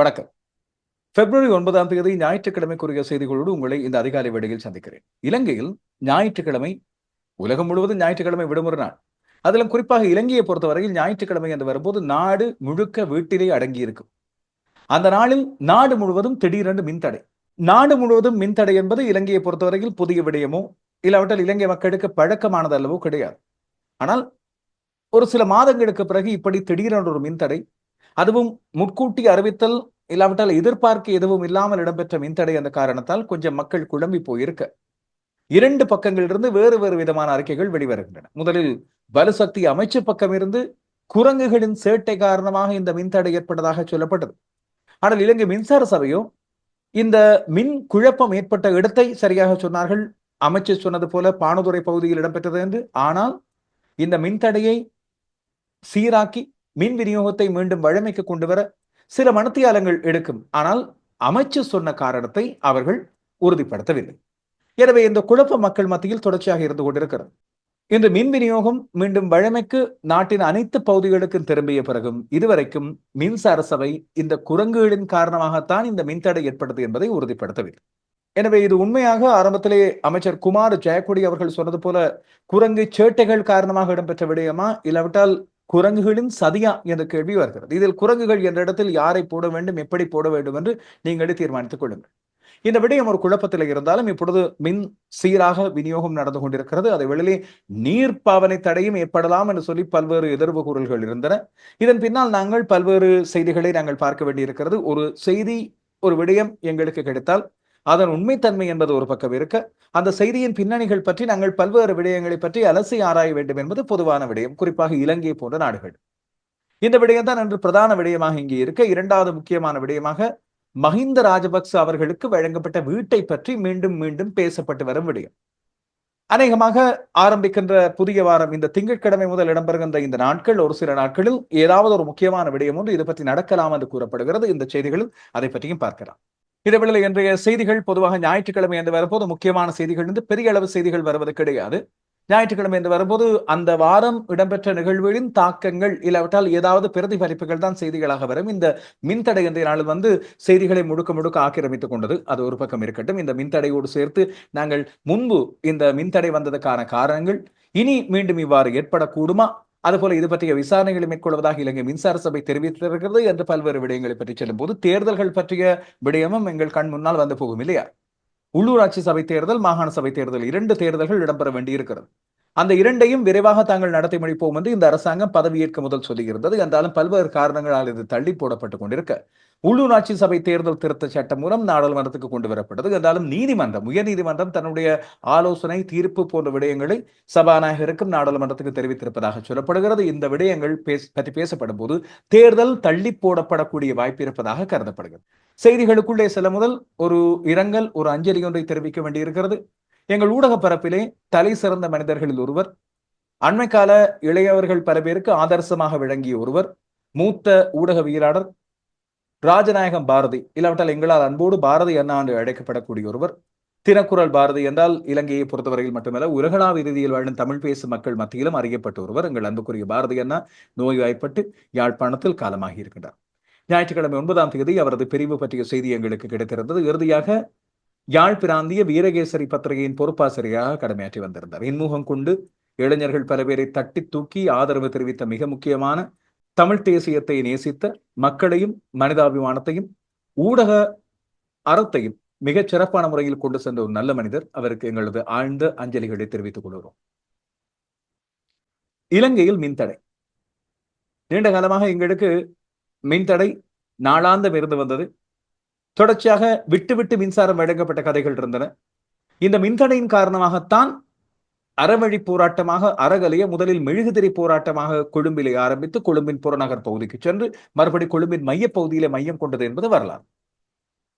வணக்கம். பிப்ரவரி ஒன்பதாம் தேதி ஞாயிற்றுக்கிழமைக்குரிய செய்திகளோடு உங்களை இந்த அதிகாலை வேளையில் சந்திக்கிறேன். இலங்கையில் ஞாயிற்றுக்கிழமை உலகம் முழுவதும் ஞாயிற்றுக்கிழமை விடுமுறை நாள். அதிலும் குறிப்பாக இலங்கையை பொறுத்தவரையில் ஞாயிற்றுக்கிழமை என்று வரும்போது நாடு முழுக்க வீட்டிலே அடங்கி இருக்கும் அந்த நாளில் நாடு முழுவதும் திடீரென்று மின்தடை. நாடு முழுவதும் மின்தடை என்பது இலங்கையை பொறுத்தவரையில் புதிய விடயமோ இல்லாவிட்டால் இலங்கை மக்களுக்கு பழக்கமானது அல்லவோ கிடையாது. ஆனால் ஒரு சில மாதங்களுக்கு பிறகு இப்படி திடீரென்று ஒரு மின்தடை அதுவும் முன்கூட்டி அறிவித்தல் இல்லாவிட்டால் எதிர்பார்க்க எதுவும் இல்லாமல் இடம்பெற்ற மின்தடை அந்த காரணத்தால் கொஞ்சம் மக்கள் குழம்பி போயிருக்க. இரண்டு பக்கங்களிலிருந்து வேறு வேறு விதமான அறிக்கைகள் வெளிவருகின்றன. முதலில் பலுசக்தி அமைச்சு பக்கம் இருந்து குரங்குகளின் சேட்டை காரணமாக இந்த மின்தடை ஏற்பட்டதாக சொல்லப்பட்டது. ஆனால் இலங்கை மின்சார சபையோ இந்த மின் குழப்பம் ஏற்பட்ட இடத்தை சரியாக சொன்னார்கள். அமைச்சர் சொன்னது போல பானதுரை பகுதியில் இடம்பெற்றது என்று. ஆனால் இந்த மின்தடையை சீராக்கி மின் விநியோகத்தை மீண்டும் வழமைக்கு கொண்டு வர சில மனத்தியாலங்கள் எடுக்கும். ஆனால் அமைச்சு சொன்ன காரணத்தை அவர்கள் உறுதிப்படுத்தவில்லை. எனவே இந்த குழப்ப மக்கள் மத்தியில் தொடர்ச்சியாக இருந்து கொண்டிருக்கிறது. இந்த மின் விநியோகம் மீண்டும் வழமைக்கு நாட்டின் அனைத்து பகுதிகளுக்கும் திரும்பிய பிறகும் இதுவரைக்கும் மின்சார சபை இந்த குரங்குகளின் காரணமாகத்தான் இந்த மின்தடை ஏற்பட்டது என்பதை உறுதிப்படுத்தவில்லை. எனவே இது உண்மையாக ஆரம்பத்திலே அமைச்சர் குமார் ஜெயக்குடி அவர்கள் சொன்னது போல குரங்கு சேட்டைகள் காரணமாக இடம்பெற்ற விடயமா? இல்லாவிட்டால் குரங்குகளின் சதியா என்ற கேள்வி வருகிறது. இதில் குரங்குகள் என்ற இடத்தில் யாரை போட வேண்டும் எப்படி போட வேண்டும் என்று நீங்களே தீர்மானித்துக் கொள்ளுங்கள். இந்த விடயம் ஒரு குழப்பத்தில் இருந்தாலும் இப்பொழுது மின் சீராக விநியோகம் நடந்து கொண்டிருக்கிறது. அதை வெளியிலே நீர் பாவனை தடையும் ஏற்படலாம் என்று சொல்லி பல்வேறு எதிர்வு கூறல்கள் இருந்தன. இதன் பின்னால் நாங்கள் பல்வேறு செய்திகளை நாங்கள் பார்க்க வேண்டியிருக்கிறது. ஒரு செய்தி ஒரு விடயம் எங்களுக்கு கிடைத்தால் அதன் உண்மைத்தன்மை என்பது ஒரு பக்கம் இருக்க அந்த செய்தியின் பின்னணிகள் பற்றி நாங்கள் பல்வேறு விடயங்களை பற்றி அலசி ஆராய வேண்டும் என்பது பொதுவான விடயம். குறிப்பாக இலங்கை போன்ற நாடுகள். இந்த விடயம் தான் பிரதான விடயமாக இங்கே இருக்க இரண்டாவது முக்கியமான விடயமாக மஹிந்த ராஜபக்ச அவர்களுக்கு வழங்கப்பட்ட வீட்டை பற்றி மீண்டும் மீண்டும் பேசப்பட்டு வரும் விடயம். அநேகமாக ஆரம்பிக்கின்ற புதிய வாரம் இந்த திங்கட்கிழமை முதல் இடம்பெறுகின்ற இந்த நாட்கள் ஒரு சில நாட்களில் ஏதாவது ஒரு முக்கியமான விடயம் ஒன்று இது பற்றி நடக்கலாம் என்று கூறப்படுகிறது. இந்த செய்திகளில் அதை பற்றியும் பார்க்கலாம். இதேவேளை இன்றைய செய்திகள் பொதுவாக ஞாயிற்றுக்கிழமை என்று வரும்போது முக்கியமான செய்திகள் இருந்து பெரிய அளவு செய்திகள் வருவது கிடையாது. ஞாயிற்றுக்கிழமை என்று வரும்போது அந்த வாரம் இடம்பெற்ற நிகழ்வுகளின் தாக்கங்கள் இல்லாவிட்டால் ஏதாவது பிரதிபலிப்புகள் தான் செய்திகளாக வரும். இந்த மின்தடை என்ற நாள் வந்து செய்திகளை முழுக்க முழுக்க ஆக்கிரமித்துக் கொண்டது. அது ஒரு பக்கம் இருக்கட்டும். இந்த மின்தடையோடு சேர்த்து நாங்கள் முன்பு இந்த மின்தடை வந்ததுக்கான காரணங்கள் இனி மீண்டும் இவ்வாறு ஏற்படக்கூடுமா? அதுபோல இது பற்றிய விசாரணைகளை மேற்கொள்வதாக இலங்கை மின்சார சபை தெரிவித்திருக்கிறது என்று பல்வேறு விடயங்களை பற்றி செல்லும் போது தேர்தல்கள் பற்றிய விடயமும் எங்கள் கண் முன்னால் வந்து போகும் இல்லையா? உள்ளூராட்சி சபை தேர்தல் மாகாண சபை தேர்தல் இரண்டு தேர்தல்கள் இடம்பெற வேண்டியிருக்கிறது. அந்த இரண்டையும் விரைவாக தாங்கள் நடத்தி முடிப்போம் என்று இந்த அரசாங்கம் பதவியேற்க முதல் சொல்லியிருந்தது. என்றாலும் பல்வேறு காரணங்களால் இது தள்ளி போடப்பட்டுக் கொண்டிருக்க உள்ளூராட்சி சபை தேர்தல் திருத்த சட்டம் மூலம் நாடாளுமன்றத்துக்கு கொண்டு வரப்பட்டது. என்றாலும் நீதிமன்றம் உயர் நீதிமன்றம் தன்னுடைய ஆலோசனை தீர்ப்பு போன்ற விடயங்களை சபாநாயகருக்கும் நாடாளுமன்றத்துக்கு தெரிவித்திருப்பதாக சொல்லப்படுகிறது. இந்த விடயங்கள் பற்றி பேசப்படும் போது தேர்தல் தள்ளி போடப்படக்கூடிய வாய்ப்பு இருப்பதாக கருதப்படுகிறது. செய்திகளுக்குள்ளே சில முதல் ஒரு இரங்கல் ஒரு அஞ்சலி ஒன்றை தெரிவிக்க வேண்டியிருக்கிறது. எங்கள் ஊடக பரப்பிலே தலை சிறந்த மனிதர்களில் ஒருவர் அண்மைக்கால இளையவர்கள் பல பேருக்கு ஆதர்சமாக விளங்கிய ஒருவர் மூத்த ஊடகவியலாளர் ராஜநாயகம் பாரதி இல்லாவிட்டால் எங்களால் அன்போடு பாரதி அண்ணா என்று அழைக்கப்படக்கூடிய ஒருவர் தினக்குரல் பாரதி என்றால் இலங்கையை பொறுத்தவரையில் மட்டுமல்ல உலகளாவிய ரீதியில் வாழும் தமிழ் பேசும் மக்கள் மத்தியிலும் அறியப்பட்ட ஒருவர். எங்கள் அன்புக்குரிய பாரதி அண்ணா நோய்வாய்ப்பட்டு யாழ்ப்பாணத்தில் காலமாகி இருக்கின்றார். ஞாயிற்றுக்கிழமை ஒன்பதாம் தேதி அவரது பிரிவு பற்றிய செய்தி எங்களுக்கு கிடைத்திருந்தது. இறுதியாக யாழ் பிராந்திய வீரகேசரி பத்திரிகையின் பொறுப்பாசிரியராக கடமையாற்றி வந்திருந்தார். இன்முகம் கொண்டு இளைஞர்கள் பல பேரை தட்டி தூக்கி ஆதரவு தெரிவித்த மிக முக்கியமான தமிழ் தேசியத்தை நேசித்த மக்களையும் மனிதாபிமானத்தையும் ஊடக அறத்தையும் மிகச் சிறப்பான முறையில் கொண்டு சென்ற ஒரு நல்ல மனிதர். அவருக்கு எங்களது ஆழ்ந்த அஞ்சலிகளை தெரிவித்துக் கொள்கிறோம். இலங்கையில் மின்தடை. நீண்ட காலமாக எங்களுக்கு மின்தடை நாளாந்தம் இருந்து வந்தது. தொடர்ச்சியாக விட்டு விட்டு மின்சாரம் வழங்கப்பட்ட கதைகள் இருந்தன. இந்த மின்தடையின் காரணமாகத்தான் அறவழி போராட்டமாக அறகலைய முதலில் மெழுகுதிரை போராட்டமாக கொழும்பிலே ஆரம்பித்து கொழும்பின் புறநகர் பகுதிக்கு சென்று மறுபடி கொழும்பின் மையப்பகுதியிலே மையம் கொண்டது என்பது வரலாறு.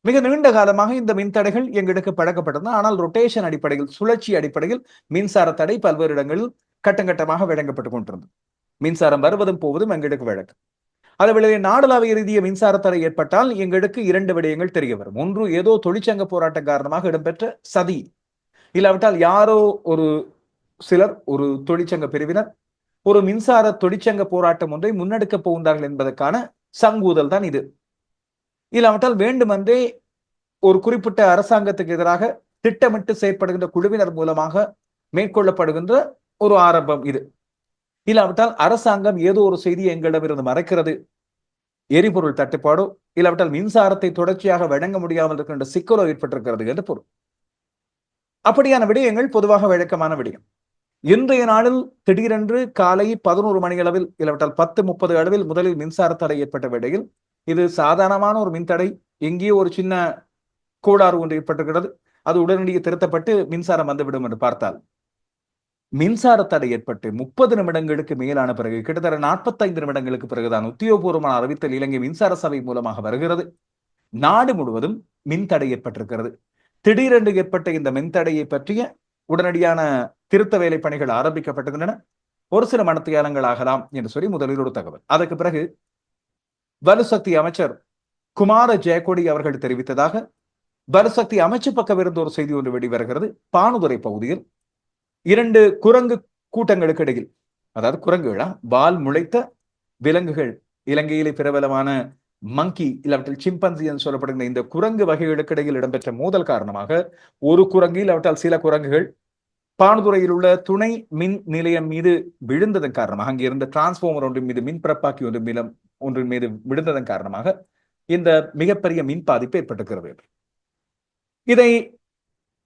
மிக நீண்ட காலமாக இந்த மின்தடைகள் எங்களுக்கு பழக்கப்பட்டது ஆனால் ரொட்டேஷன் அடிப்படையில் சுழற்சி அடிப்படையில் மின்சார தடை பல்வேறு இடங்களில் கட்டங்கட்டமாக வழங்கப்பட்டுக் கொண்டிருந்தது. மின்சாரம் வருவதும் போவதும் எங்களுக்கு வழக்கம். அதேவேளை நாடளாவிய ரீதிய மின்சார தடை ஏற்பட்டால் எங்களுக்கு இரண்டு விடயங்கள் தெரிய வரும். ஒன்று ஏதோ தொழிற்சங்க போராட்டம் காரணமாக இடம்பெற்ற சதி. இல்லாவிட்டால் யாரோ ஒரு சிலர் ஒரு தொழிற்சங்க பிரிவினர் ஒரு மின்சார தொழிற்சங்க போராட்டம் ஒன்றை முன்னெடுக்க போகின்றார்கள் என்பதற்கான சங்கூதல் தான் இது. இல்லாவிட்டால் வேண்டுமென்றே ஒரு குறிப்பிட்ட அரசாங்கத்துக்கு எதிராக திட்டமிட்டு செயற்படுகின்ற குழுவினர் மூலமாக மேற்கொள்ளப்படுகின்ற ஒரு ஆரம்பம் இது. இல்லாவிட்டால் அரசாங்கம் ஏதோ ஒரு செய்தியை எங்களிடமிருந்து மறைக்கிறது. எரிபொருள் தட்டுப்பாடோ இல்லாவிட்டால் மின்சாரத்தை தொடர்ச்சியாக வழங்க முடியாமல் இருக்கின்ற சிக்கலோ ஏற்பட்டிருக்கிறது என்று பொருள். அப்படியான விடயங்கள் பொதுவாக வழக்கமான விடயம். இன்றைய நாளில் திடீரென்று காலை பதினோரு மணி அளவில் இல்லாவிட்டால் பத்து முப்பது அளவில் முதலில் மின்சார தடை ஏற்பட்ட விடையில் இது சாதாரணமான ஒரு மின்தடை எங்கேயோ ஒரு சின்ன கோளாறு ஒன்று ஏற்பட்டிருக்கிறது. அது உடனடியாக திருத்தப்பட்டு மின்சாரம் வந்துவிடும் என்று பார்த்தால். மின்சார தடை ஏற்பட்டு முப்பது நிமிடங்களுக்கு மேலான பிறகு கிட்டத்தட்ட நாற்பத்தைந்து நிமிடங்களுக்கு பிறகுதான் உத்தியோகபூர்வமான அறிவித்தல் இலங்கை மின்சார சபை மூலமாக வருகிறது. நாடு முழுவதும் மின் தடை ஏற்பட்டிருக்கிறது. திடீரென்று ஏற்பட்ட இந்த மின்தடையை பற்றிய உடனடியான திருத்த வேலை பணிகள் ஆரம்பிக்கப்பட்டிருக்கின்றன ஒரு சில மனத்தியாலங்கள் ஆகலாம் என்று சொல்லி முதலில் ஒரு தகவல். அதற்கு பிறகு வலுசக்தி அமைச்சர் குமார ஜெயக்கொடி அவர்கள் தெரிவித்ததாக வலுசக்தி அமைச்சு பக்கம் இருந்து ஒரு செய்தி ஒன்று வெளிவருகிறது. பானுதுறை பகுதியில் இரண்டு குரங்கு கூட்டங்களுக்கு இடையில் அதாவது குரங்குகளா? வால் முளைத்த விலங்குகள். இலங்கையிலே பிரபலமான மங்கி இல்லாவிட்டால் சிம்பன்சி என்று சொல்லப்படுகிற இந்த குரங்கு வகைகளுக்கு இடையில் இடம்பெற்ற மோதல் காரணமாக ஒரு குரங்கு இல்லாவிட்டால் சில குரங்குகள் பானுதுறையில் உள்ள துணை மின் நிலையம் மீது விழுந்ததன் காரணமாக அங்கே இருந்த ஒன்றின் மீது மின் பிறப்பாக்கி ஒன்றின் மீது ஒன்றின் மீது விழுந்ததன் காரணமாக இந்த மிகப்பெரிய மின் பாதிப்பு ஏற்பட்டிருக்கிறது. இதை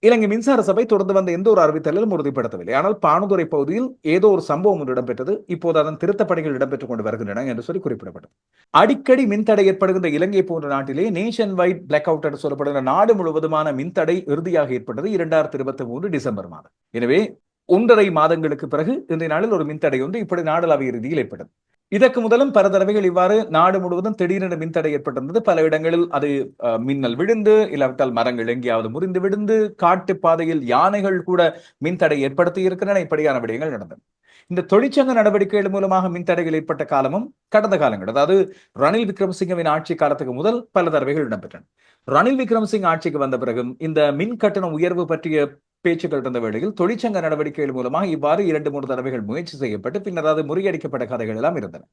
இலங்கை மின்சார சபை தொடர்ந்து வந்த எந்த ஒரு அறிவித்தலும் உறுதிப்படுத்தவில்லை. ஆனால் பானுதுறை பகுதியில் ஏதோ ஒரு சம்பவம் ஒன்று இடம்பெற்றது. இப்போது அதன் திருத்தப் பணிகள் இடம்பெற்றுக் கொண்டு வருகின்றன என்று சொல்லி குறிப்பிடப்பட்டது. அடிக்கடி மின்தடை ஏற்படுகின்ற இலங்கை போன்ற நாட்டிலே நேஷன் வைட் பிளாக் அவுட் என்று சொல்லப்படுகிற நாடு முழுவதுமான மின்தடை இறுதியாக ஏற்பட்டது இரண்டாயிரத்தி இருபத்தி மூன்று டிசம்பர் மாதம். எனவே ஒன்றரை மாதங்களுக்கு பிறகு இன்றைய நாளில் ஒரு மின்தடை ஒன்று இப்படி நாடளாவிய ரீதியில் ஏற்பட்டது. இதற்கு முதலும் பல தடவைகள் இவ்வாறு நாடு முழுவதும் திடீரென மின்தடை ஏற்பட்டிருந்தது. பல இடங்களில் அது மின்னல் விழுந்து இல்லாவிட்டால் மரங்கள் எங்கேயாவது முறிந்து விழுந்து காட்டு பாதையில் யானைகள் கூட மின்தடை ஏற்படுத்தி இருக்கின்றன இப்படியான விடயங்கள் நடந்தன. இந்த தொழிற்சங்க நடவடிக்கைகள் மூலமாக மின்தடைகள் ஏற்பட்ட காலமும் கடந்த காலங்கள் அதாவது ரணில் விக்ரமசிங்கவின் ஆட்சி காலத்துக்கு முதல் பல தடவைகள் இடம்பெற்றன. ரணில் விக்ரமசிங் ஆட்சிக்கு வந்த பிறகும் இந்த மின் கட்டண உயர்வு பற்றிய பேச்சுக்கள் இருந்த வேளையில் தொழிற்சங்க நடவடிக்கைகள் மூலமாக இவ்வாறு இரண்டு மூன்று தடவைகள் முயற்சி செய்யப்பட்டு பின்னர் அது முறியடிக்கப்பட்ட கதைகள் எல்லாம் இருந்தன.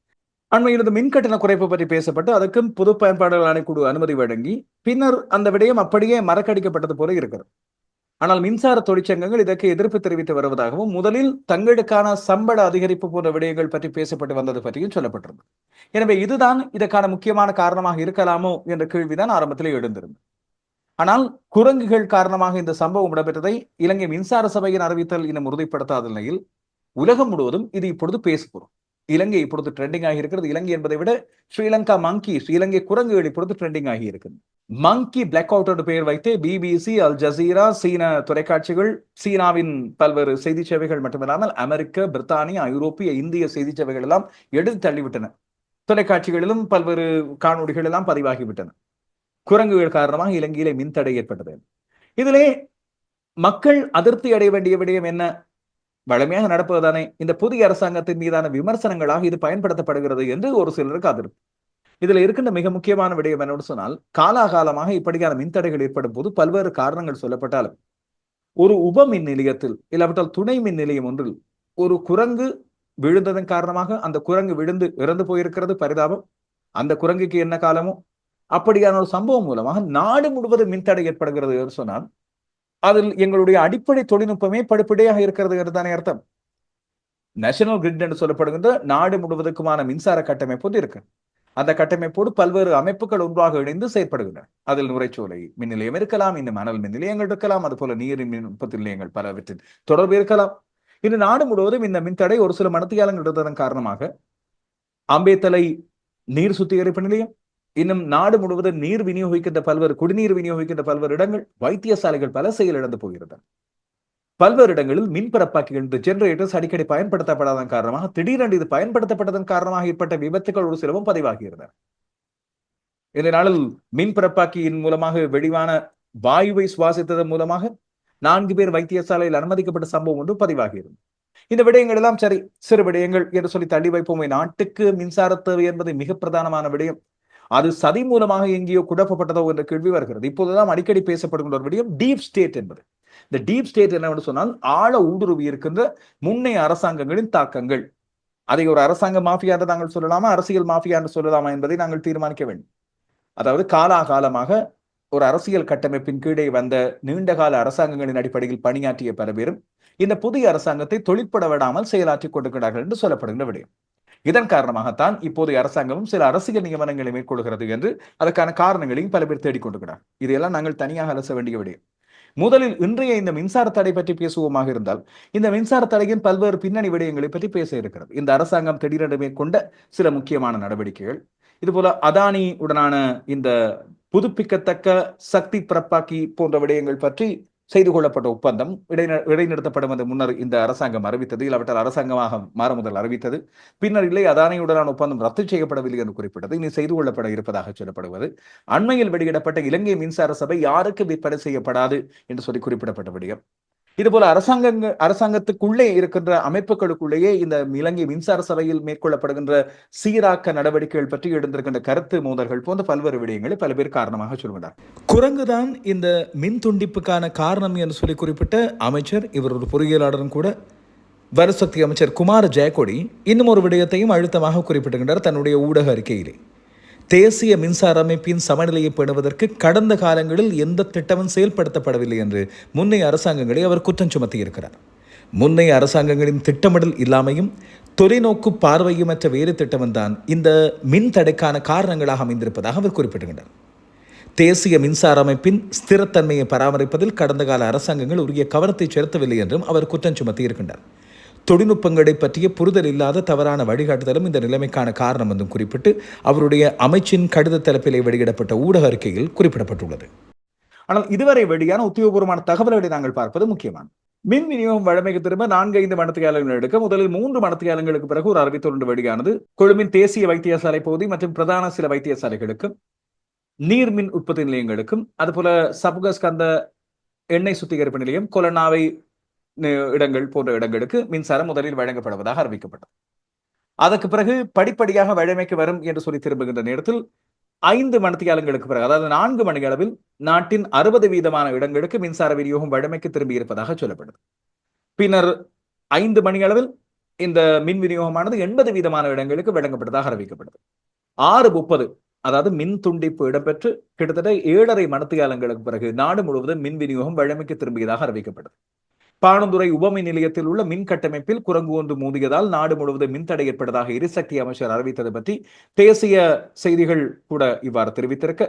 அண்மையில் இந்த மின் கட்டண குறைப்பு பற்றி பேசப்பட்டு அதற்கும் பொது பயன்பாடுகள் ஆணைக்குழு அனுமதி வழங்கி பின்னர் அந்த விடயம் அப்படியே மறக்கடிக்கப்பட்டது போல இருக்கிறது. ஆனால் மின்சார தொழிற்சங்கங்கள் இதற்கு எதிர்ப்பு தெரிவித்து வருவதாகவும் முதலில் தங்களுக்கான சம்பள அதிகரிப்பு போன்ற விடயங்கள் பற்றி பேசப்பட்டு வந்தது பற்றியும் சொல்லப்பட்டிருந்தது. எனவே இதுதான் இதற்கான முக்கியமான காரணமாக இருக்கலாமோ என்ற கேள்விதான் ஆரம்பத்திலே எழுந்திருந்தது. ஆனால் குரங்குகள் காரணமாக இந்த சம்பவம் இடம்பெற்றதை இலங்கை மின்சார சபையின் அறிவித்தல் இன்னும் உறுதிப்படுத்தாத நிலையில் உலகம் முழுவதும் இது இப்பொழுது பேசப்படும் இலங்கை இப்பொழுது ட்ரெண்டிங் ஆகி இருக்கிறது இலங்கை என்பதை விட ஸ்ரீலங்கா மங்கி ஸ்ரீலங்கை குரங்குகள் இப்பொழுது ட்ரெண்டிங் ஆகி இருக்குது மங்கி பிளாக் அவுட் என்று பெயர் வைத்து பிபிசி அல் ஜசீரா சீன தொலைக்காட்சிகள் சீனாவின் பல்வேறு செய்தி சேவைகள் மட்டுமில்லாமல் அமெரிக்க பிரித்தானிய ஐரோப்பிய இந்திய செய்தி சேவைகள் எல்லாம் எடுத்து தள்ளிவிட்டன. தொலைக்காட்சிகளிலும் பல்வேறு காணொலிகள் எல்லாம் பதிவாகிவிட்டன. குரங்குகள் காரணமாக இலங்கையிலே மின்தடை ஏற்பட்டது. இதிலே மக்கள் அதிருப்தி அடைய வேண்டிய விடயம் என்ன? வழமையாக நடப்பதுதானே இந்த புதிய அரசாங்கத்தின் மீதான விமர்சனங்களாக இது பயன்படுத்தப்படுகிறது என்று ஒரு சிலருக்கு அதிருப்தி. இதுல இருக்கின்ற மிக முக்கியமான விடயம் என்னன்னு சொன்னால் காலாகாலமாக இப்படியான மின்தடைகள் ஏற்படும் போது பல்வேறு காரணங்கள் சொல்லப்பட்டாலும் ஒரு உப மின் நிலையத்தில் இல்லாவிட்டால் துணை மின் நிலையம் ஒன்றில் ஒரு குரங்கு விழுந்ததன் காரணமாக அந்த குரங்கு விழுந்து இறந்து போயிருக்கிறது பரிதாபம். அந்த குரங்குக்கு என்ன காலமோ அப்படியான ஒரு சம்பவம் மூலமாக நாடு முழுவதும் மின்தடை ஏற்படுகிறது என்று சொன்னால் அதில் எங்களுடைய அடிப்படை தொழில்நுட்பமே படிப்படியாக இருக்கிறது என்று தானே அர்த்தம். நேஷனல் கிரிட் என்று சொல்லப்படுகின்ற நாடு முழுவதுக்குமான மின்சார கட்டமைப்பு இருக்கு. அந்த கட்டமைப்போடு பல்வேறு அமைப்புகள் ஒன்றாக இணைந்து செயற்படுகின்றன. அதில் நுரைச்சோலை மின் நிலையம் இருக்கலாம் இந்த மணல் மின் நிலையங்கள் இருக்கலாம் அது போல நீரின் மின் உற்பத்தி நிலையங்கள் பலவற்றின் தொடர்பு இருக்கலாம். இன்று நாடு முழுவதும் இந்த மின்தடை ஒரு சில மனத்தியாலங்கள் இருந்ததன் காரணமாக அம்பேத்தலை நீர் சுத்திகரிப்பு நிலையம் இன்னும் நாடு முழுவதும் நீர் விநியோகிக்கின்ற பல்வேறு குடிநீர் விநியோகிக்கின்ற பல்வேறு இடங்கள் வைத்தியசாலைகள் பல செயலிழந்து போகிறது பல்வேறு இடங்களில் மின் பரப்பாக்கிகள் இந்த ஜெனரேட்டர்ஸ் அடிக்கடி பயன்படுத்தப்படாதன் காரணமாக திடீரென்று இது பயன்படுத்தப்பட்டதன் காரணமாக ஏற்பட்ட விபத்துகள் ஒரு சிலவும் பதிவாகியிருந்தன. இந்த நாளில் மின் பரப்பாக்கியின் மூலமாக வெடிவான வாயுவை சுவாசித்ததன் மூலமாக நான்கு பேர் வைத்தியசாலையில் அனுமதிக்கப்பட்ட சம்பவம் ஒன்று பதிவாகியிருந்தது. இந்த விடயங்கள் எல்லாம் சரி சிறு விடயங்கள் என்று சொல்லி தள்ளி வைப்போமே. நாட்டுக்கு மின்சார தேவை என்பது மிக பிரதானமான விடயம். அது சதி மூலமாக எங்கேயோ குழப்பப்பட்டதோ என்ற கேள்வி வருகிறது. இப்போதுதான் அடிக்கடி பேசப்படுகின்ற ஒரு விடயம் டீப் ஸ்டேட் என்பது. இந்த டீப் ஸ்டேட் என்னவென்று சொன்னால் ஆழ ஊடுருவி இருக்கின்ற முன்னைய அரசாங்கங்களின் தாக்கங்கள். அதை ஒரு அரசாங்க மாஃபியா என்று நாங்கள் சொல்லலாமா? அரசியல் மாஃபியா என்று சொல்லலாமா என்பதை நாங்கள் தீர்மானிக்க வேண்டும். அதாவது காலாகாலமாக ஒரு அரசியல் கட்டமைப்பின் கீழே வந்த நீண்டகால அரசாங்கங்களின் அடிப்படையில் பணியாற்றிய பல பேரும் இந்த புதிய அரசாங்கத்தை தொழிற்பட விடாமல் செயலாற்றிக் கொண்டிருக்கிறார்கள் என்று சொல்லப்படுகின்ற விடயம். இதன் காரணமாகத்தான் இப்போதைய அரசாங்கமும் சில அரசியல் நியமனங்களை மேற்கொள்கிறது என்று அதற்கான காரணங்களையும் பல பேர் தேடிக்கொண்டுகிறார் இதையெல்லாம் நாங்கள் தனியாக அலச வேண்டிய விடயம். முதலில் இன்றைய இந்த மின்சார தடை பற்றி பேசுவோமாக இருந்தால் இந்த மின்சார தடையின் பல்வேறு பின்னணி விடயங்களை பற்றி பேச இருக்கிறது. இந்த அரசாங்கம் திடீரென்று மேற்கொண்ட சில முக்கியமான நடவடிக்கைகள். இதுபோல அதானி உடனான இந்த புதுப்பிக்கத்தக்க சக்தி பிறப்பாக்கி போன்ற விடயங்கள் பற்றி செய்து கொள்ளப்பட்ட ஒப்பந்தம் இடை இடைநிறுத்தப்படும் என்று முன்னர் இந்த அரசாங்கம் அறிவித்தது. இல்லாவிட்டால் அரசாங்கமாக மாற முதல் அறிவித்தது. பின்னர் இல்லை அதானியுடனான ஒப்பந்தம் ரத்து செய்யப்படவில்லை என்று குறிப்பிட்டது. இனி செய்து கொள்ளப்பட இருப்பதாக சொல்லப்படுவது. அண்மையில் வெளியிடப்பட்ட இலங்கை மின்சார சபை யாருக்கு விற்பனை செய்யப்படாது என்று சொல்லி குறிப்பிடப்பட்ட விடயம். இதுபோல அரசாங்க அரசாங்கத்துக்குள்ளே இருக்கின்ற அமைப்புகளுக்குள்ளேயே இந்த இலங்கை மின்சார சபையில் மேற்கொள்ளப்படுகின்ற சீராக்க நடவடிக்கைகள் பற்றி எழுந்திருக்கின்ற கருத்து மோதல்கள் போன்ற பல்வேறு விடயங்களை பல பேர் காரணமாக சொல்கிறார் குரங்குதான் இந்த மின் துண்டிப்புக்கான காரணம் என்று சொல்லி குறிப்பிட்ட அமைச்சர் இவர் ஒரு பொறியியலாளரும் கூட வரசக்தி அமைச்சர் குமார ஜெயக்கொடி இன்னும் ஒரு விடயத்தையும் அழுத்தமாக குறிப்பிடுகின்றார் தன்னுடைய ஊடக அறிக்கையிலே. தேசிய மின்சார அமைப்பின் சமநிலையை பேணுவதற்கு கடந்த காலங்களில் எந்த திட்டமும் செயல்படுத்தப்படவில்லை என்று முன்னைய அரசாங்கங்களை அவர் குற்றம் சுமத்தியிருக்கிறார். முன்னைய அரசாங்கங்களின் திட்டமிடல் இல்லாமையும் தொலைநோக்கு பார்வையுமற்ற வேறு திட்டமும் தான் இந்த மின் தடைக்கான காரணங்களாக அமைந்திருப்பதாக அவர் குறிப்பிடுகின்றார். தேசிய மின்சார அமைப்பின் ஸ்திரத்தன்மையை பராமரிப்பதில் கடந்த கால அரசாங்கங்கள் உரிய கவனத்தை செலுத்தவில்லை என்றும் அவர் குற்றம் சுமத்தியிருக்கின்றார். தொழில்நுட்பங்களை பற்றிய புரிதல் இல்லாத தவறான வழிகாட்டுதலும் இந்த நிலைமைக்கான காரணம் என்றும் குறிப்பிட்டு அவருடைய அமைச்சின் கடித தலைப்பிலே வெளியிடப்பட்ட ஊடக அறிக்கையில் குறிப்பிடப்பட்டுள்ளது. ஆனால் இதுவரை வெளியான உத்தியோகபூர்வமான தகவல்களை நாங்கள் பார்ப்பது முக்கியமான மின் விநியோகம் வழமைக்கு திரும்ப நான்கு ஐந்து மணத்தியாலங்கள் எடுக்க முதலில் மூன்று மணத்தியாலங்களுக்கு பிறகு ஒரு அறிவித்தொன்று வெளியானது. கொழும்பின் தேசிய வைத்தியசாலை பகுதி மற்றும் பிரதான சில வைத்தியசாலைகளுக்கும் நீர்மின் உற்பத்தி நிலையங்களுக்கும் அதுபோல சபுகஸ்கந்த எண்ணெய் சுத்திகரிப்பு நிலையம் கொலனாவை இடங்கள் போன்ற இடங்களுக்கு மின்சாரம் முதலில் வழங்கப்படுவதாக அறிவிக்கப்பட்டது. அதற்கு பிறகு படிப்படியாக வழமைக்கு வரும் என்று சொல்லி திரும்புகின்ற நேரத்தில் ஐந்து மணித்தியாலங்களுக்கு பிறகு அதாவது நான்கு மணி அளவில் நாட்டின் அறுபது வீதமான இடங்களுக்கு மின்சார விநியோகம் வழமைக்கு திரும்பி இருப்பதாக சொல்லப்படுது. பின்னர் ஐந்து மணி அளவில் இந்த மின் விநியோகமானது எண்பது வீதமான இடங்களுக்கு வழங்கப்பட்டதாக அறிவிக்கப்படுது ஆறு முப்பது அதாவது மின் துண்டிப்பு இடம்பெற்று கிட்டத்தட்ட ஏழரை மணத்தியாலங்களுக்கு பிறகு நாடு முழுவதும் மின் விநியோகம் வழமைக்கு திரும்பியதாக அறிவிக்கப்படுது பாணந்துறை உபமை நிலையத்தில் உள்ள மின் கட்டமைப்பில் குரங்கு ஒன்று மோதியதால் நாடு முழுவதும் மின்தடை ஏற்பட்டதாக எரிசக்தி அமைச்சர் அறிவித்தது பற்றி தேசிய செய்திகள் கூட இவ்வாறு தெரிவித்திருக்க.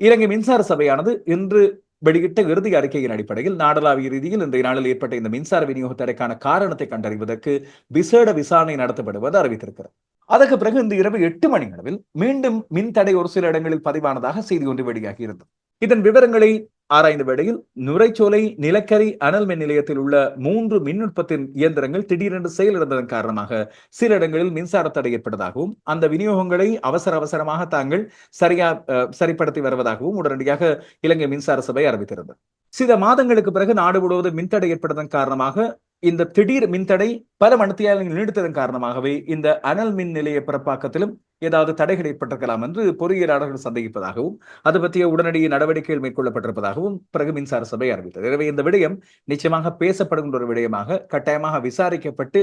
இலங்கை மின்சார சபையானது இன்று வெளியிட்ட இறுதி அறிக்கையின் அடிப்படையில் நாடளாவிய ரீதியில் இன்றைய நாளில் ஏற்பட்ட இந்த மின்சார விநியோக தடைக்கான காரணத்தை கண்டறிவதற்கு விசேட விசாரணை நடத்தப்படுவது அறிவித்திருக்கிறது. அதற்கு பிறகு இந்த இரவு எட்டு மணி அளவில் மீண்டும் மின் தடை ஒரு சில இடங்களில் பதிவானதாக செய்தி ஒன்று வெளியாகி இருந்தது. இதன் விவரங்களை ஆராய்ந்த வேளையில் நுரைச்சோலை நிலக்கரி அனல் மின் நிலையத்தில் உள்ள மூன்று மின் உற்பத்தி இயந்திரங்கள் திடீரென்று செயலிழந்ததன் காரணமாக சில இடங்களில் மின்சார தடை ஏற்பட்டதாகவும் அந்த விநியோகங்களை அவசர அவசரமாக தாங்கள் சரியா சரிப்படுத்தி வருவதாகவும் உடனடியாக இலங்கை மின்சார சபை அறிவித்திருந்தது. சில மாதங்களுக்கு பிறகு நாடு முழுவதும் மின்தடை ஏற்பட்டதன் காரணமாக இந்த திடீர் மின்தடை பல மணித்தியாலங்கள் நீடித்ததன் காரணமாகவே இந்த அனல் மின் நிலைய பிறப்பாக்கத்திலும் ஏதாவது தடைகள் ஏற்பட்டிருக்கலாம் என்று பொறியியலாளர்கள் சந்தேகிப்பதாகவும் அது பற்றிய உடனடி நடவடிக்கைகள் மேற்கொள்ளப்பட்டிருப்பதாகவும் பிறகு மின்சார சபை அறிவித்தது. எனவே இந்த விடயம் நிச்சயமாக பேசப்படுகின்ற ஒரு விடயமாக கட்டாயமாக விசாரிக்கப்பட்டு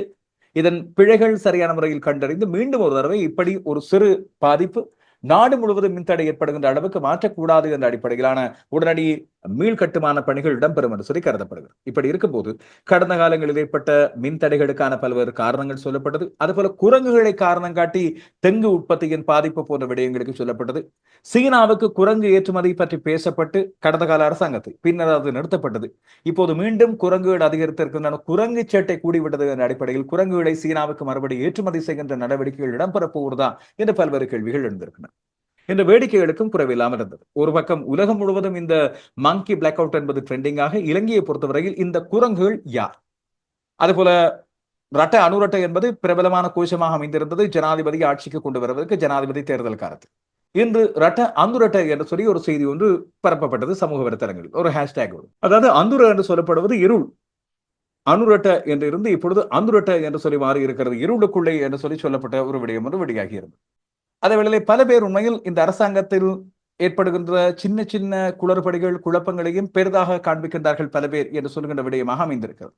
இதன் பிழைகள் சரியான முறையில் கண்டறிந்து மீண்டும் ஒரு தடவை இப்படி ஒரு சிறு பாதிப்பு நாடு முழுவதும் மின்தடை ஏற்படுகின்ற அளவுக்கு மாற்றக்கூடாது என்ற அடிப்படையிலான உடனடி மீள் கட்டுமான பணிகள் இடம்பெறும் என்று சொல்லி கருதப்படுகிறது. இப்படி இருக்கும்போது கடந்த காலங்களில் ஏற்பட்ட மின் தடைகளுக்கான பல்வேறு காரணங்கள் சொல்லப்பட்டது. அதுபோல குரங்குகளை காரணம் காட்டி தெங்கு உற்பத்தியின் பாதிப்பு போன்ற விடயங்களுக்கு சொல்லப்பட்டது. சீனாவுக்கு குரங்கு ஏற்றுமதி பற்றி பேசப்பட்டு கடந்த கால அரசாங்கத்தில் பின்னர் அது நிறுத்தப்பட்டது. இப்போது மீண்டும் குரங்குகள் அதிகரித்திருக்கின்றன குரங்கு சேட்டை கூடிவிட்டது என்ற அடிப்படையில் குரங்குகளை சீனாவுக்கு மறுபடியும் ஏற்றுமதி செய்கின்ற நடவடிக்கைகள் இடம்பெறப் போவதா என்று பல்வேறு கேள்விகள் எழுந்திருக்கின்றன. இந்த வேடிக்கைகளுக்கும் குறைவில்லாமல் இருந்தது. ஒரு பக்கம் உலகம் முழுவதும் இந்த மங்கி பிளாக் அவுட் என்பது ட்ரெண்டிங்காக இலங்கையை பொறுத்தவரையில் இந்த குரங்குகள் யார்? அதுபோல ரட்ட அணுரட்டை என்பது பிரபலமான கோஷமாக அமைந்திருந்தது. ஜனாதிபதி ஆட்சிக்கு கொண்டு வருவதற்கு ஜனாதிபதி தேர்தல் காலத்தில் இன்று ரட்ட அந்துரட்ட என்று சொல்லி ஒரு செய்தி ஒன்று பரப்பப்பட்டது சமூக வலைத்தளங்களில். ஒரு ஹேஷ்டேக் அதாவது அந்துர என்று சொல்லப்படுவது இருள். அனுரட்ட என்று இருந்து இப்பொழுது அந்துரட்ட என்று சொல்லி மாறி இருக்கிறது இருளுக்குள்ளே என்று சொல்லி சொல்லப்பட்ட ஒரு விடயம் ஒன்று வெளியாகி இருந்தது. அதே பல பேர் உண்மையில் இந்த அரசாங்கத்தில் ஏற்படுகின்ற சின்ன சின்ன குளறுபடிகள் குழப்பங்களையும் பெரிதாக காண்பிக்கின்றார்கள் பல பேர் என்று சொல்கின்ற விடயமாக அமைந்திருக்கிறது.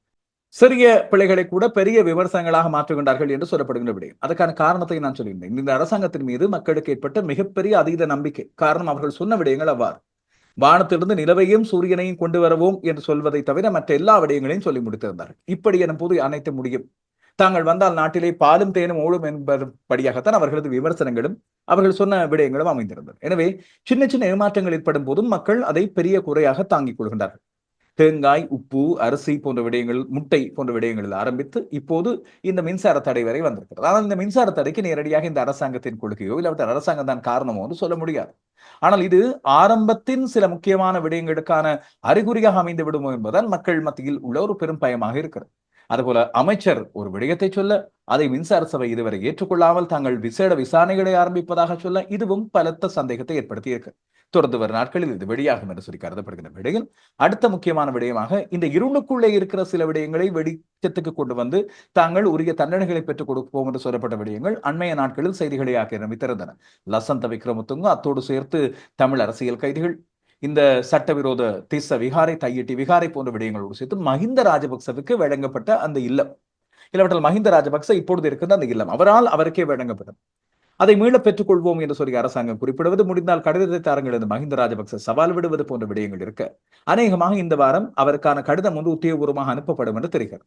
சிறிய பிள்ளைகளை கூட பெரிய விமர்சனங்களாக மாற்றுகின்றார்கள் என்று சொல்லப்படுகின்ற விடயம். அதற்கான காரணத்தை நான் சொல்லியிருந்தேன். இந்த அரசாங்கத்தின் மீது மக்களுக்கு ஏற்பட்ட மிகப்பெரிய அதீத நம்பிக்கை. காரணம் அவர்கள் சொன்ன விடயங்கள் அவ்வாறு. வானத்திலிருந்து நிலவையும் சூரியனையும் கொண்டு வரவோம் என்று சொல்வதை தவிர மற்ற எல்லா விடயங்களையும் சொல்லி முடித்திருந்தார்கள். இப்படி எனும் போது அனைத்து முடியும். தாங்கள் வந்தால் நாட்டிலே பாலும் தேனும் ஓடும் என்பதுபடியாகத்தான் அவர்களது விமர்சனங்களும் அவர்கள் சொன்ன விடயங்களும் அமைந்திருந்தது எனவே சின்ன சின்ன ஏமாற்றங்கள் ஏற்படும் போதும் மக்கள் அதை பெரிய குறையாக தாங்கிக் கொள்கின்றார்கள். தேங்காய் உப்பு அரிசி போன்ற விடயங்கள் முட்டை போன்ற விடயங்களில் ஆரம்பித்து இப்போது இந்த மின்சார தடை வரை வந்திருக்கிறது. ஆனால் இந்த மின்சார தடைக்கு நேரடியாக இந்த அரசாங்கத்தின் கொள்கையோ இல்லாவிட்ட அரசாங்கம் தான் காரணமோ என்று சொல்ல முடியாது. ஆனால் இது ஆரம்பத்தின் சில முக்கியமான விடயங்களுக்கான அறிகுறியாக அமைந்து விடுமோ என்பதால் மக்கள் மத்தியில் உள்ள ஒரு பெரும் பயமாக இருக்கிறது. அதுபோல அமைச்சர் ஒரு விடயத்தை சொல்ல அதை மின்சார சபை இதுவரை ஏற்றுக்கொள்ளாமல் தாங்கள் விசேட விசாரணைகளை ஆரம்பிப்பதாக சொல்ல இதுவும் பலத்த சந்தேகத்தை ஏற்படுத்தியிருக்கு. தொடர்ந்து வரும் நாட்களில் இது வெளியாகும் என்று சொல்லி கருதப்படுகின்ற விடையில் அடுத்த முக்கியமான விடயமாக இந்த இருளுக்குள்ளே இருக்கிற சில விடயங்களை வெளிச்சத்துக்கு கொண்டு வந்து தாங்கள் உரிய தண்டனைகளை பெற்றுக் கொடுப்போம் என்று சொல்லப்பட்ட விடயங்கள் அண்மைய நாட்களில் செய்திகளை ஆக்கிரமித்திருந்தன. லசந்த விக்ரமத்துங்க அத்தோடு சேர்த்து தமிழ் அரசியல் கைதிகள் இந்த சட்டவிரோத திச விகாரை தையிட்டி விகாரை போன்ற விடயங்களோடு சேர்த்து மஹிந்த ராஜபக்சவுக்கு வழங்கப்பட்ட அந்த இல்லம். இல்லாவிட்டால் மஹிந்த ராஜபக்ச இப்பொழுது இருக்கின்ற அந்த இல்லம். அவரால் அவருக்கே வழங்கப்படும். அதை மீள பெற்றுக் கொள்வோம் என்று சொல்லி அரசாங்கம் குறிப்பிடுவது முடிந்தால் கடிதத்தை தாருங்கள் என்று மஹிந்த ராஜபக்ச சவால் விடுவது போன்ற விடயங்கள் இருக்க. அநேகமாக இந்த வாரம் அவருக்கான கடிதம் வந்து உத்தியோகபூர்வமாக அனுப்பப்படும் என்று தெரிகிறது.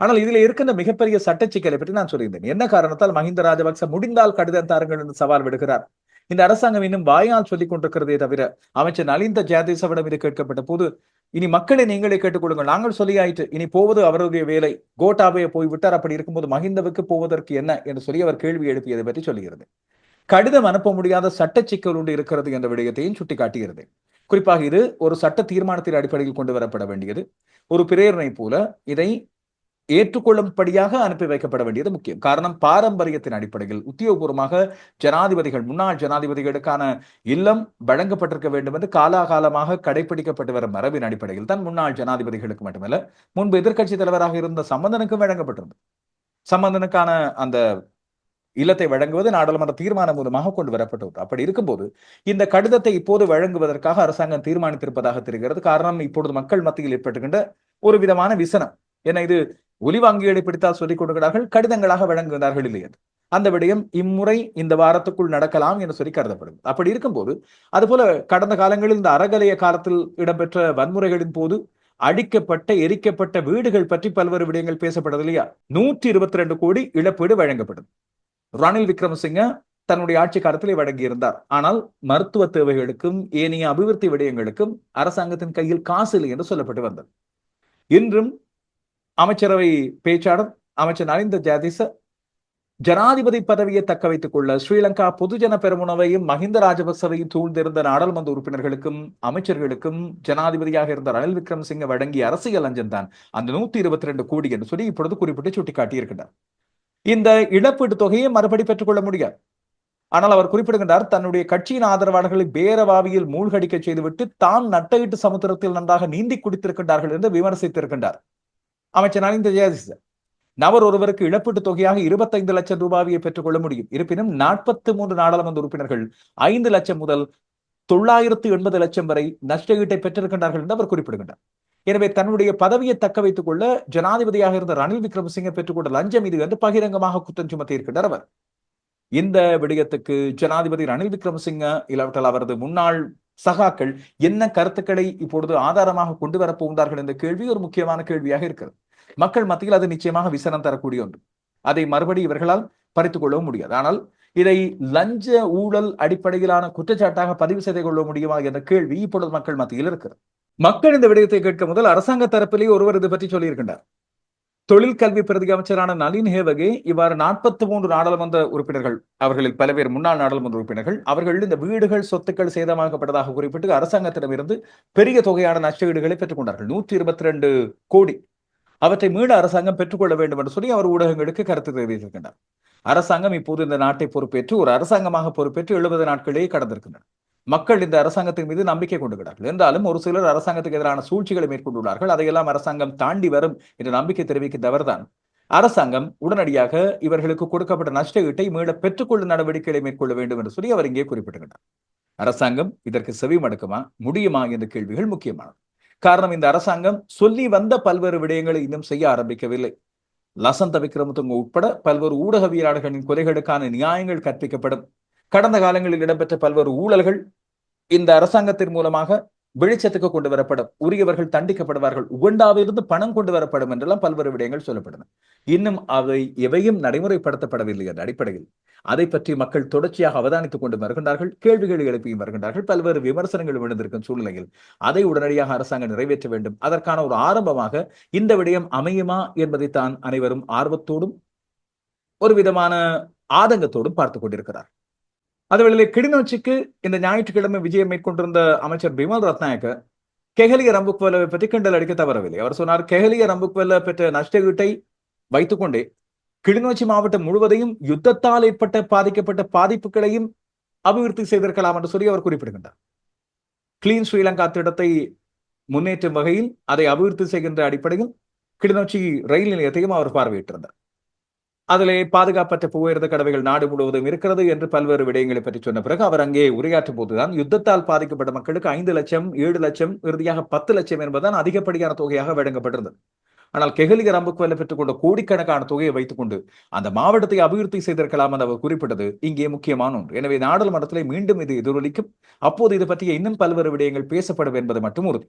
ஆனால் இதில் இருக்கின்ற மிகப்பெரிய சட்ட சிக்கலை பற்றி நான் சொல்லியிருந்தேன். என்ன காரணத்தால் மஹிந்த ராஜபக்ச முடிந்தால் கடிதம் தாருங்கள் என்று சவால் விடுகிறார்? இந்த அரசாங்கம் இன்னும் வாயால் சொல்லிக் கொண்டிருக்கிறதே தவிர அமைச்சர் நலிந்த ஜெயதேசவிடம் இது கேட்கப்பட்ட போது இனி மக்களை நீங்களே கேட்டுக்கொள்ளுங்கள் நாங்கள் சொல்லியாயிற்று. இனி போவது அவருடைய வேலை. கோட்டாபய போய் விட்டார். அப்படி இருக்கும்போது மஹிந்தவுக்கு போவதற்கு என்ன என்று சொல்லி அவர் கேள்வி எழுப்பியதை பற்றி சொல்லுகிறது கடிதம் அனுப்ப முடியாத சட்ட சிக்கல் ஒன்று இருக்கிறது என்ற விடயத்தையும் சுட்டிக்காட்டுகிறது குறிப்பாக இது ஒரு சட்ட தீர்மானத்தின் அடிப்படையில் கொண்டு வரப்பட வேண்டியது. ஒரு பிரேரணை போல இதை ஏற்றுக்கொள்ளும்படியாக அனுப்பி வைக்கப்பட வேண்டியது முக்கியம். காரணம் பாரம்பரியத்தின் அடிப்படையில் உத்தியோகபூர்வமாக ஜனாதிபதிகள் முன்னாள் ஜனாதிபதிகளுக்கான இல்லம் வழங்கப்பட்டிருக்க வேண்டும் என்று காலாகாலமாக கடைபிடிக்கப்பட்டு வரும் மரபின் அடிப்படையில் தான் முன்னாள் ஜனாதிபதிகளுக்கு மட்டுமல்ல முன்பு எதிர்க்கட்சி தலைவராக இருந்த சம்பந்தனுக்கும் வழங்கப்பட்டிருந்தது. சம்பந்தனுக்கான அந்த இல்லத்தை வழங்குவது நாடாளுமன்ற தீர்மானம் மூலமாக கொண்டு வரப்பட்டது. அப்படி இருக்கும்போது இந்த கடிதத்தை இப்போது வழங்குவதற்காக அரசாங்கம் தீர்மானித்திருப்பதாக தெரிகிறது. காரணம் இப்பொழுது மக்கள் மத்தியில் ஏற்பட்டுகின்ற ஒரு விதமான விசனம். ஏன்னா இது ஒலிவாங்கிகளை பிடித்தால் சொல்லிக் கொடுக்கிறார்கள் கடிதங்களாக வழங்குகிறார்கள் இல்லையா அந்த விடயம் இம்முறை இந்த வாரத்துக்குள் நடக்கலாம் என்று சொல்லி கருதப்படும் அப்படி இருக்கும்போது அதுபோல கடந்த காலங்களில் இந்த அறகலைய காலத்தில் இடம்பெற்ற வன்முறைகளின் போது அடிக்கப்பட்ட எரிக்கப்பட்ட வீடுகள் பற்றி பல்வேறு விடயங்கள் பேசப்பட்டது இல்லையா? நூற்றி இருபத்தி ரெண்டு கோடி இழப்பீடு வழங்கப்படும் ரணில் விக்ரமசிங்க தன்னுடைய ஆட்சி காலத்திலே வழங்கியிருந்தார். ஆனால் மருத்துவ தேவைகளுக்கும் ஏனைய அபிவிருத்தி விடயங்களுக்கும் அரசாங்கத்தின் கையில் காசு இல்லை என்று சொல்லப்பட்டு வந்தது. இன்றும் அமைச்சரவை பேச்சாளர் அமைச்சர் நலிந்த ஜாதிச ஜனாதிபதி பதவியை தக்க வைத்துக் கொள்ள ஸ்ரீலங்கா பொதுஜன பெருமுனவையும் மஹிந்த ராஜபக்சவையும் சூழ்ந்திருந்த நாடாளுமன்ற உறுப்பினர்களுக்கும் அமைச்சர்களுக்கும் ஜனாதிபதியாக இருந்த ரணில் விக்ரமசிங்க வழங்கிய அரசியல் லஞ்சம் தான். அந்த நூத்தி இருபத்தி ரெண்டு கோடி என்று சொல்லி இப்பொழுது குறிப்பிட்டு சுட்டிக்காட்டியிருக்கிறார் இந்த இழப்பீட்டு தொகையை மறுபடி பெற்றுக் கொள்ள முடியாது. ஆனால் அவர் குறிப்பிடுகின்றார் தன்னுடைய கட்சியின் ஆதரவாளர்களை பேரவாவியில் மூழ்கடிக்க செய்துவிட்டு தான் நட்டையிட்டு சமுத்திரத்தில் நன்றாக நீந்தி குடித்திருக்கின்றார்கள் என்று விமர்சித்திருக்கின்றார். அமைச்சர் நலிந்த ஜெயதிச நபர் ஒருவருக்கு இழப்பீட்டு தொகையாக இருபத்தைந்து லட்சம் ரூபாயை பெற்றுக் கொள்ள முடியும். இருப்பினும் நாற்பத்தி மூன்று நாடாளுமன்ற உறுப்பினர்கள் ஐந்து லட்சம் முதல் தொள்ளாயிரத்து எண்பது லட்சம் வரை நஷ்டஈட்டை பெற்றிருக்கின்றார்கள் என்று அவர் குறிப்பிடுகின்றார். எனவே தன்னுடைய பதவியை தக்க வைத்துக் கொள்ள ஜனாதிபதியாக இருந்த ரணில் விக்ரமசிங்க பெற்றுக்கொண்ட லஞ்சம் இது என்று பகிரங்கமாக குற்றம் சுமத்தி இருக்கின்றார் அவர். இந்த விடயத்துக்கு ஜனாதிபதி ரணில் விக்ரமசிங்க இல்லாவிட்டால் அவரது முன்னாள் சகாக்கள் என்ன கருத்துக்களை இப்பொழுது ஆதாரமாக கொண்டு வரப்போகின்றார்கள் என்ற கேள்வி ஒரு முக்கியமான கேள்வியாக இருக்கிறது. மக்கள் மத்தியில் அது நிச்சயமாக விசனம் தரக்கூடிய ஒன்று. அதை மறுபடி இவர்களால் பறித்துக் கொள்ளவும் முடியாது. ஆனால் இதை லஞ்ச ஊழல் அடிப்படையிலான குற்றச்சாட்டாக பதிவு செய்து கொள்ள முடியுமா என்ற கேள்வி இப்பொழுது மக்கள் மத்தியில் இருக்கிறது. மக்கள் இந்த விடயத்தை கேட்க முதல் அரசாங்க தரப்பிலேயே ஒருவர் இது பற்றி சொல்லியிருக்கின்றார். தொழில் கல்வி பிரதி அமைச்சரான நளின் ஹேவகே இவ்வாறு நாற்பத்தி மூன்று நாடாளுமன்ற உறுப்பினர்கள் அவர்களில் பல பேர் முன்னாள் நாடாளுமன்ற உறுப்பினர்கள் அவர்கள் இந்த வீடுகள் சொத்துக்கள் சேதமாக்கப்பட்டதாக குறிப்பிட்டு அரசாங்கத்திடமிருந்து பெரிய தொகையான நஷ்டஈடுகளை பெற்றுக்கொண்டார்கள். நூற்றி இருபத்தி ரெண்டு கோடி. அவற்றை மீள அரசாங்கம் பெற்றுக்கொள்ள வேண்டும் என்று சொல்லி அவர் ஊடகங்களுக்கு கருத்து தெரிவித்திருக்கின்றார். அரசாங்கம் இப்போது இந்த நாட்டை பொறுப்பேற்று ஒரு அரசாங்கமாக பொறுப்பேற்று எழுபது நாட்களே கடந்திருக்கின்றனர் மக்கள் இந்த அரசாங்கத்தின் மீது நம்பிக்கை கொண்டுகிறார்கள். என்றாலும் ஒரு சிலர் அரசாங்கத்துக்கு எதிரான சூழ்ச்சிகளை மேற்கொண்டுள்ளார்கள். அதையெல்லாம் அரசாங்கம் தாண்டி வரும் என்ற நம்பிக்கை தெரிவிக்கின்றவர்தான் அரசாங்கம் உடனடியாக இவர்களுக்கு கொடுக்கப்பட்ட நஷ்ட ஈட்டை மீள பெற்றுக்கொள்ளும் நடவடிக்கைகளை மேற்கொள்ள வேண்டும் என்று சொல்லி அவர் இங்கே குறிப்பிட்டுகிறார் அரசாங்கம் இதற்கு செவி மடுக்குமா? முடியுமா என்ற கேள்விகள் முக்கியமானது. காரணம் இந்த அரசாங்கம் சொல்லி வந்த பல்வேறு விடயங்களை இன்னும் செய்ய ஆரம்பிக்கவில்லை. லசந்த விக்ரமதுங்க உட்பட பல்வேறு ஊடகவியலாளர்களின் கொலைகளுக்கான நியாயங்கள் கற்பிக்கப்படும். கடந்த காலங்களில் இடம்பெற்ற பல்வேறு ஊழல்கள் இந்த அரசாங்கத்தின் மூலமாக வெளிச்சத்துக்கு கொண்டு வரப்படும். உரியவர்கள் தண்டிக்கப்படுவார்கள். உகண்டாவிலிருந்து பணம் கொண்டு வரப்படும் என்றெல்லாம் பல்வேறு விடயங்கள் சொல்லப்பட்டன. இன்னும் அவை எவையும் நடைமுறைப்படுத்தப்படவில்லை என்ற அடிப்படையில். அதை பற்றி மக்கள் தொடர்ச்சியாக அவதானித்துக் கொண்டு வருகின்றார்கள். கேள்விகள் எழுப்பியும் வருகின்றார்கள். பல்வேறு விமர்சனங்கள் விழுந்திருக்கும் சூழ்நிலையில் அதை உடனடியாக அரசாங்கம் நிறைவேற்ற வேண்டும். அதற்கான ஒரு ஆரம்பமாக இந்த விடயம் அமையுமா என்பதை தான் அனைவரும் ஆர்வத்தோடும் ஒரு விதமான ஆதங்கத்தோடும் பார்த்துக் கொண்டிருக்கிறார் அதுவேளை கிளிநொச்சிக்கு இந்த ஞாயிற்றுக்கிழமை விஜயம் மேற்கொண்டிருந்த அமைச்சர் பிமல் ரத்நாயக்க கெஹலிய ரம்புக்வெல்லவை பற்றி கிண்டல் அடிக்க தவறவில்லை. அவர் சொன்னார் கெஹலிய ரம்புக்வெல்ல பெற்ற நஷ்டஈட்டை வைத்துக்கொண்டே கிளிநொச்சி மாவட்டம் முழுவதையும் யுத்தத்தால் ஏற்பட்ட பாதிக்கப்பட்ட பாதிப்புகளையும் அபிவிருத்தி செய்திருக்கலாம் என்று சொல்லி அவர் குறிப்பிடுகின்றார். கிளீன் ஸ்ரீலங்கா திட்டத்தை முன்னேற்றும் வகையில் அதை அபிவிருத்தி செய்கின்ற அடிப்படையில் கிளிநொச்சி ரயில் நிலையத்தையும் அவர் பார்வையிட்டிருந்தார். அதிலே பாதுகாப்பற்ற புகையிரத கடவைகள் நாடு முழுவதும் இருக்கிறது என்று பல்வேறு விடயங்களை பற்றி சொன்ன பிறகு அவர் அங்கே உரையாற்றும் போதுதான் யுத்தத்தால் பாதிக்கப்பட்ட மக்களுக்கு ஐந்து லட்சம் ஏழு லட்சம் இறுதியாக பத்து லட்சம் என்பதுதான் அதிகப்படியான தொகையாக வழங்கப்பட்டிருந்தது. ஆனால் கெகலிக ரம்புக்குவல்ல பெற்றுக்கொண்ட கோடிக்கணக்கான தொகையை வைத்துக் கொண்டு அந்த மாவட்டத்தை அபிவிருத்தி செய்திருக்கலாம் என்று அவர் குறிப்பிட்டது இங்கே முக்கியமான ஒன்று. எனவே நாடாளுமன்றத்திலே மீண்டும் இது எதிரொலிக்கும். அப்போது இது பற்றிய இன்னும் பல்வேறு விடயங்கள் பேசப்படும் என்பது மட்டும் உறுதி.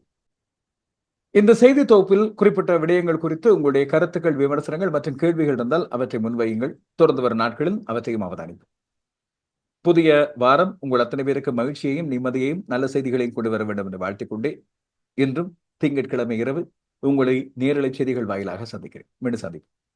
இந்த செய்தி தொகுப்பில் குறிப்பிட்ட விடயங்கள் குறித்து உங்களுடைய கருத்துக்கள் விமர்சனங்கள் மற்றும் கேள்விகள் இருந்தால் அவற்றை முன்வையுங்கள். தொடர்ந்து வரும் நாட்களில் அவற்றையும் அவதானிப்போம். புதிய வாரம் உங்கள் அத்தனை பேருக்கு மகிழ்ச்சியையும் நிம்மதியையும் நல்ல செய்திகளையும் கொண்டு வர வேண்டும் என்று வாழ்த்துக்கொண்டே இன்றும் திங்கட்கிழமை இரவு உங்களை நேரலை செய்திகள் வாயிலாக சந்திக்கிறேன். மீண்டும் சந்திப்போம்.